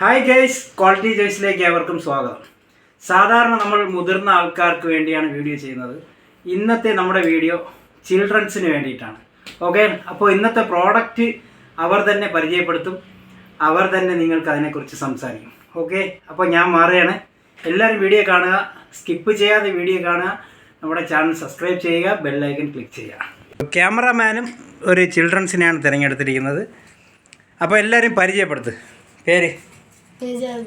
Hi guys quality ജോയ്സിലേക്ക് ഏവർക്കും സ്വാഗതം. സാധാരണ നമ്മൾ മുതിർന്ന ആൾക്കാർക്ക് വേണ്ടിയാണ് വീഡിയോ ചെയ്യുന്നത്. ഇന്നത്തെ നമ്മുടെ വീഡിയോ ചിൽഡ്രൻസിന് വേണ്ടിയിട്ടാണ്. ഓക്കെ അപ്പോൾ ഇന്നത്തെ പ്രോഡക്റ്റ് അവർ തന്നെ പരിചയപ്പെടുത്തും. അവർ തന്നെ നിങ്ങൾക്ക് അതിനെക്കുറിച്ച് സംസാരിക്കും. ഓക്കെ അപ്പോൾ ഞാൻ മാറുകയാണ്. എല്ലാവരും വീഡിയോ കാണുക. സ്കിപ്പ് ചെയ്യാതെ വീഡിയോ കാണുക. നമ്മുടെ ചാനൽ സബ്സ്ക്രൈബ് ചെയ്യുക. ബെല്ലൈക്കൻ ക്ലിക്ക് ചെയ്യുക. ക്യാമറമാനും ഒരു ചിൽഡ്രൻസിനെയാണ് തിരഞ്ഞെടുത്തിരിക്കുന്നത്. അപ്പോൾ എല്ലാവരും പരിചയപ്പെടുത്ത്. പേര്? Najad.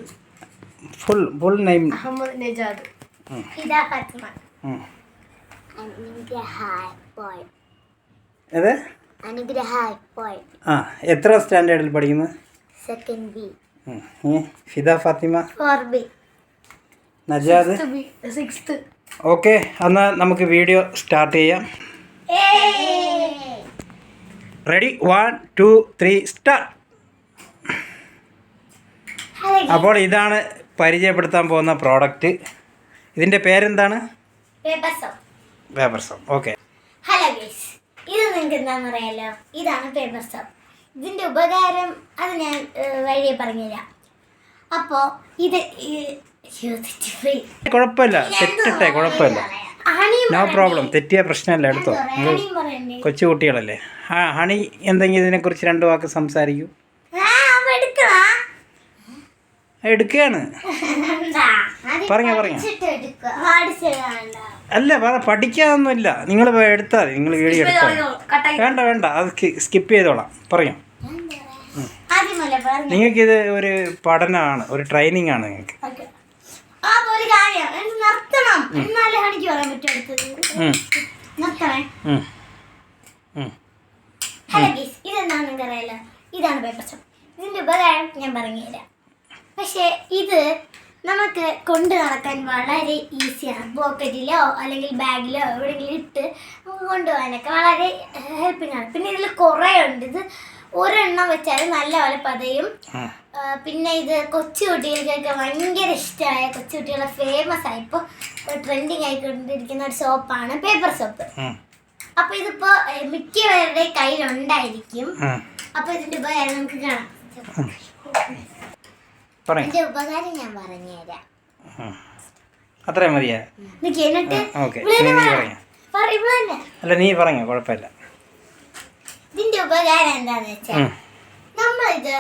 Full full name. Ahmed Najad. ഇതാ ഫാത്തിമ. അനുഗ്രഹ പോയി. ഏത്? അനുഗ്രഹ പോയി. ആ എത്ര സ്റ്റാൻഡേർഡിൽ പഠിക്കുന്നു? Second B. Fida Fathima. Four B. Najad. Sixth okay അന്ന് നമുക്ക് വീഡിയോ സ്റ്റാർട്ട് ചെയ്യാം. Ready? One two three start. അപ്പോൾ ഇതാണ് പരിചയപ്പെടുത്താൻ പോകുന്ന പ്രോഡക്റ്റ്. ഇതിന്റെ പേരെന്താണ്? Paper soap okay. Hello guys ഇത് നിങ്ങൾക്ക് എന്താണെന്ന് അറിയാലോ? ഇതാണ് പേപ്പർ സോപ്പ് ഇതിന്റെ ഉപകാരം അത് ഞാൻ വഴിയെ പറഞ്ഞില്ല അപ്പോൾ ഇത് കുഴപ്പമില്ല. തെറ്റിട്ടെ കുഴപ്പമില്ല. നോ പ്രോബ്ലം തെറ്റിയ പ്രശ്നമല്ല എടുത്തോ? കൊച്ചു കുട്ടികളല്ലേ ആ ഹണി എന്തെങ്കിലും ഇതിനെക്കുറിച്ച് രണ്ട് വാക്ക് സംസാരിക്കൂ. ആ? എടുക്കുകയാണ്. പറഞ്ഞ പറഞ്ഞ. അല്ല പറ പഠിക്കാനൊന്നുമില്ല. നിങ്ങൾ എടുത്താൽ നിങ്ങൾ വീഡിയോ എടുത്താൽ വേണ്ട വേണ്ട. അത് സ്കിപ്പ് ചെയ്തോളാം. പറഞ്ഞോ. നിങ്ങൾക്കിത് ഒരു പഠനമാണ് ഒരു ട്രെയിനിങ് ആണ് നിങ്ങൾക്ക്. ഇതെന്താണെന്ന് അറിയാലോ ഇതാണ് പേപ്പർ ഇതിന്റെ ഉപകാരം ഞാൻ പറഞ്ഞുതരാം. പക്ഷേ ഇത് നമുക്ക് കൊണ്ടു നടക്കാൻ വളരെ ഈസിയാണ് പോക്കറ്റിലോ അല്ലെങ്കിൽ ബാഗിലോ എവിടെയെങ്കിലും ഇട്ട് നമുക്ക് കൊണ്ടുപോകാനൊക്കെ വളരെ ഹെൽപ്പിംഗ് ആണ്. പിന്നെ ഇതിൽ കുറേ ഉണ്ട് ഇത് ഒരെണ്ണം വെച്ചാൽ നല്ലപോലെ പതയും. പിന്നെ ഇത് കൊച്ചു കുട്ടികൾക്കൊക്കെ ഭയങ്കര ഇഷ്ടമായ കൊച്ചു കുട്ടികളെ ഫേമസ് ആയി. ഇപ്പോൾ ട്രെൻഡിങ് ആയിക്കൊണ്ടിരിക്കുന്ന ഒരു സോപ്പാണ് പേപ്പർ സോപ്പ് അപ്പൊ ഇതിപ്പോ മിക്കവരുടെ കയ്യിലുണ്ടായിരിക്കും. അപ്പൊ ഇതിന്റെ ഉപകാരം നമുക്ക് കാണാം. ഇതിന്റെ ഉപകാരം ഞാൻ പറഞ്ഞുതരാം. അത്രയും മതിയാ. ഓക്കെ. നീ തന്നെ പറ. പറയാം. പറ, ഇവിടെ തന്നെ. അല്ല നീ പറഞ്ഞോ കുഴപ്പമില്ല. ഇതിന്റെ ഉപകാരം എന്താന്ന് വെച്ചാൽ നമ്മളിത്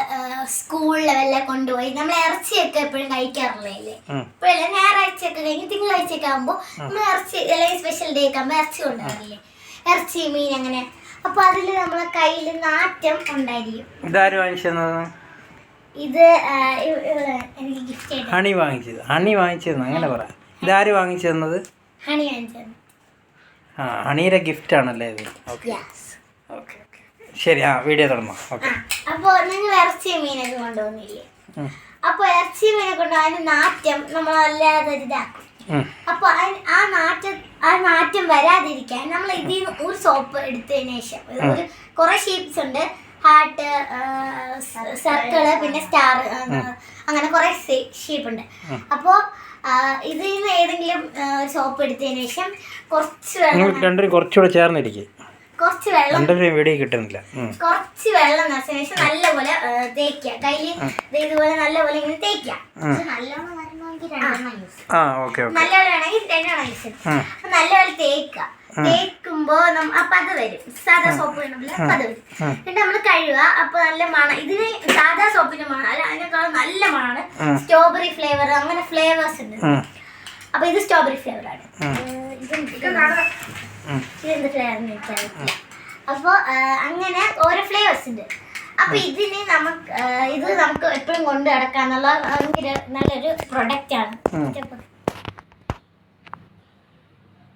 സ്കൂൾ ലെവലിലെ കൊണ്ടുപോയി നമ്മൾ ഇറച്ചിയൊക്കെ എപ്പോഴും കഴിക്കാറില്ലേ. ഇപ്പോഴല്ല ഞായറാഴ്ചയൊക്കെ കഴിഞ്ഞ് തിങ്കളാഴ്ചയൊക്കെ ആകുമ്പോൾ നമ്മൾ ഇറച്ചി അല്ലെങ്കിൽ സ്പെഷ്യൽ ഡേ ഒക്കെ ആകുമ്പോൾ ഇറച്ചി കൊണ്ടുപോകില്ലേ ഇറച്ചി മീൻ അങ്ങനെ. അപ്പൊ അതിൽ നമ്മളെ കയ്യിൽ നാറ്റം ഉണ്ടായിരിക്കും. ഇതാര് വാങ്ങിച്ചത് ഇത് എനിക്ക് ഗിഫ്റ്റ് ഹണി വാങ്ങിച്ചത്. ഹണി വാങ്ങിച്ചതെന്ന് അങ്ങനെ പറ. ഇതാര് വാങ്ങിച്ചു തന്നത് ഹണി വാങ്ങിച്ചത്. ആ ഹണിയുടെ ഗിഫ്റ്റ് ആണല്ലേ ഇത്? ഓക്കെ യെസ് ഓക്കെ ഓക്കെ ശരി ആ വീഡിയോ തുടങ്ങാം. ഓക്കെ അപ്പോൾ നിങ്ങൾ ഇറച്ചി മീനൊക്കെ കൊണ്ടുപോകുന്നില്ലേ അപ്പോൾ ഇറച്ചി മീനെ കൊണ്ടുപോകാൻ നാറ്റം നമ്മൾ അല്ലാതെ ഇതാക്കും അപ്പോൾ ആ നാറ്റം ആ നാറ്റം വരാതിരിക്കാൻ നമ്മൾ ഇതിൽ നിന്ന് ഒരു സോപ്പ് എടുത്തതിന് ശേഷം. ഒരു കുറേ ഷേപ്സ് ഉണ്ട്. ഹാർട്ട് സർക്കിൾ പിന്നെ സ്റ്റാർ അങ്ങനെ കുറെ ഷേപ്പ് ഉണ്ട്. അപ്പോ ഇതിൽ നിന്ന് ഏതെങ്കിലും സോപ്പ് എടുത്തതിന് ശേഷം കുറച്ച് വെള്ളം രണ്ടുപേരും കുറച്ചുകൂടെ ചേർന്നിരിക്കും. കുറച്ച് വെള്ളം കിട്ടുന്നില്ല. കുറച്ച് വെള്ളം നിറച്ചതിന് ശേഷം നല്ലപോലെ തേക്കുക. കയ്യിൽ ഇതുപോലെ നല്ലപോലെ ഇങ്ങനെ തേക്കുക. ഇത് നല്ലോണം വരണമെങ്കിൽ രണ്ടെണ്ണം യൂസ് ചെയ്യും. ആ ഓക്കെ ഓക്കെ. നല്ലപോലെ വേണമെങ്കിൽ രണ്ടെണ്ണം യൂസ് ചെയ്യും. നല്ലപോലെ തേക്കുക. തേക്കുമ്പോ അപ്പൊ അത് വരും. സാധാ സോപ്പ് വേണമെങ്കിൽ അപ്പൊ അത് വരും. എന്നിട്ട് നമ്മൾ കഴുകുക അപ്പൊ നല്ല മണം ഇതിന് സാധാ സോപ്പിന്റെ മണം അല്ല അതിനേക്കാളും നല്ല മണമാണ് സ്ട്രോബെറി ഫ്ലേവർ അങ്ങനെ ഫ്ലേവേഴ്സ് ഉണ്ട്. അപ്പൊ ഇത് സ്ട്രോബെറി ഫ്ലേവർ ആണ്. ഇതെന്ത് ഫ്ലേവർ എനിക്കറിയില്ല അങ്ങനെ ഓരോ ഫ്ലേവേഴ്സ് ഉണ്ട്. അപ്പൊ ഇതിന് നമുക്ക് ഇത് നമുക്ക് എപ്പോഴും കൊണ്ട് നടക്കാന്നുള്ള ഭയങ്കര നല്ലൊരു പ്രൊഡക്റ്റ് ആണ്.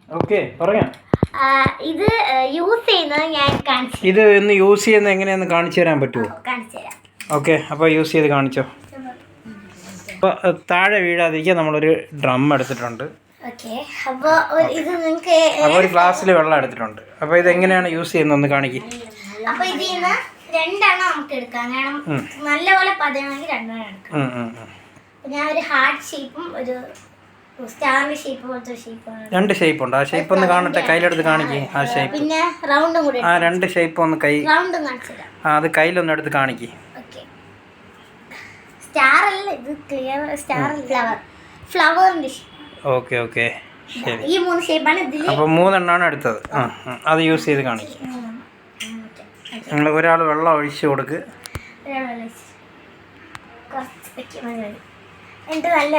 ഓക്കെ പറയാം. ഇത് യൂസ് ചെയ്യുന്നത് ഞാൻ കാണിച്ചു ഇത് ഒന്ന് യൂസ് ചെയ്യുന്നത് എങ്ങനെയാന്ന് കാണിച്ചു തരാൻ പറ്റുമോ കാണിച്ചു തരാം. ഓക്കെ അപ്പോൾ യൂസ് ചെയ്ത് കാണിച്ചോ. അപ്പോൾ താഴെ വീഴാതിരിക്കാൻ നമ്മളൊരു ഡ്രം എടുത്തിട്ടുണ്ട്. അപ്പോൾ ഒരു ഗ്ലാസ്സിൽ വെള്ളം എടുത്തിട്ടുണ്ട്. അപ്പോൾ ഇത് എങ്ങനെയാണ് യൂസ് ചെയ്യുന്നതെന്ന് കാണിക്കും. അപ്പോൾ ഇതിൽ നിന്ന് രണ്ടെണ്ണം നമുക്ക് എടുക്കാം. കാരണം നല്ലപോലെ പതിനാണെങ്കിൽ രണ്ടെണ്ണം എടുക്കാം. ഞാൻ ഒരു ഹാർട്ട് ഷേപ്പും ഒരു രണ്ട് ഷേപ്പ് ഉണ്ട്. ആ ഷേപ്പ് ഒന്ന് കാണട്ടെ കയ്യിലെടുത്ത് കാണിക്കേ. ആ ഷേപ്പ് പിന്നെ റൗണ്ടും കൂടി ആ രണ്ട് ഷേപ്പ് ഒന്ന് കൈ റൗണ്ടും ആ അത് കയ്യിലൊന്ന് എടുത്ത് കാണിക്കേ. ഓക്കെ സ്റ്റാർ അല്ല ഇത് ക്ലിയർ സ്റ്റാർ ഫ്ലവർ ഫ്ലവറിന്റെ ഓക്കെ ഓക്കെ ഈ മൂന്ന് ഷേപ്പാണ് ഇതിൽ അപ്പോൾ മൂന്നെണ്ണമാണ് എടുത്തത്. ആ. അത് യൂസ് ചെയ്ത് കാണിക്കും. നിങ്ങൾ ഒരാൾ വെള്ളം ഒഴിച്ച് കൊടുക്ക്. എന്നിട്ട് നല്ല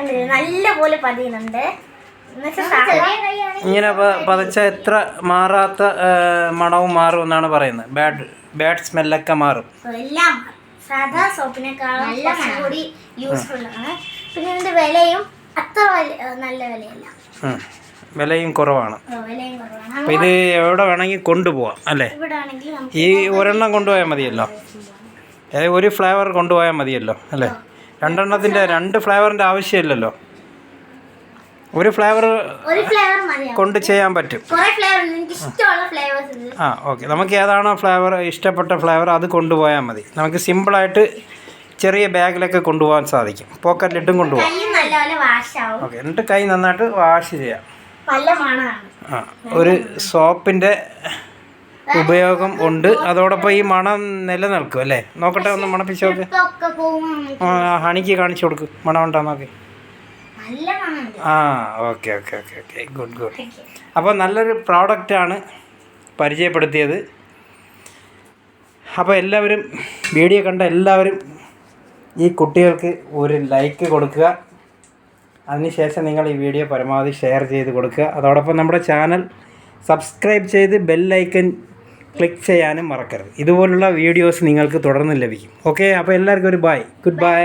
ഇളന്ന് കണ്ടില്ലേ? നല്ല പതിയുന്നുണ്ട്. ഇങ്ങനെ പതച്ച എത്ര മാറാത്ത മണവും മാറും എന്നാണ് പറയുന്നത്. ബാഡ് ബാഡ് സ്മെല്ലൊക്കെ മാറും. എല്ലാം സാധാ സോപ്പിനേക്കാളും നല്ല കൂടി യൂസ്ഫുൾ ആണ് പിന്നെ ഇതിന്റെ വിലയും അത്ര നല്ല വിലയല്ല. വിലയും കുറവാണ്. ഓ, വിലയും കുറവാണ്. അപ്പോൾ ഇത് എവിടെ വേണമെങ്കിൽ കൊണ്ടുപോവാം അല്ലേ? ഈ ഒരെണ്ണം കൊണ്ടുപോയാൽ മതിയല്ലോ. അതായത് ഒരു ഫ്ലേവർ കൊണ്ടുപോയാൽ മതിയല്ലോ അല്ലേ? രണ്ടെണ്ണത്തിന്റെ രണ്ട് ഫ്ലേവറിന്റെ ആവശ്യമില്ലല്ലോ. ഒരു ഫ്ലേവർ കൊണ്ട് ചെയ്യാൻ പറ്റും. ആ ഓക്കെ. നമുക്ക് ഏതാണോ ഫ്ലേവർ ഇഷ്ടപ്പെട്ട ഫ്ലേവർ അത് കൊണ്ടുപോയാൽ മതി. നമുക്ക് സിമ്പിളായിട്ട് ചെറിയ ബാഗിലൊക്കെ കൊണ്ടുപോകാൻ സാധിക്കും. പോക്കറ്റിലിട്ടും കൊണ്ടുപോകാം. ഓക്കെ. എന്നിട്ട് കൈ നന്നായിട്ട് വാഷ് ചെയ്യാം. ആ ഒരു സോപ്പിന്റെ ഉപയോഗം ഉണ്ട്. അതോടൊപ്പം ഈ മണം നിലനിൽക്കും അല്ലേ? നോക്കട്ടെ ഒന്ന് മണപ്പിച്ച് നോക്ക് ഹണിക്ക് കാണിച്ചു കൊടുക്ക്. മണം ഉണ്ടോ നോക്കി. ആ okay okay okay okay. Good good. അപ്പോൾ നല്ലൊരു പ്രോഡക്റ്റാണ് പരിചയപ്പെടുത്തിയത്. അപ്പോൾ എല്ലാവരും വീഡിയോ കണ്ട എല്ലാവരും ഈ കുട്ടികൾക്ക് ഒരു ലൈക്ക് കൊടുക്കുക. അതിനുശേഷം നിങ്ങൾ ഈ വീഡിയോ പരമാവധി ഷെയർ ചെയ്ത് കൊടുക്കുക. അതോടൊപ്പം നമ്മുടെ ചാനൽ സബ്സ്ക്രൈബ് ചെയ്ത് ബെല്ലൈക്കൻ ക്ലിക്ക് ചെയ്യാനും മറക്കരുത്. ഇതുപോലുള്ള വീഡിയോസ് നിങ്ങൾക്ക് തുടർന്ന് ലഭിക്കും. ഓക്കെ അപ്പോൾ എല്ലാവർക്കും ഒരു ബൈ ഗുഡ് ബൈ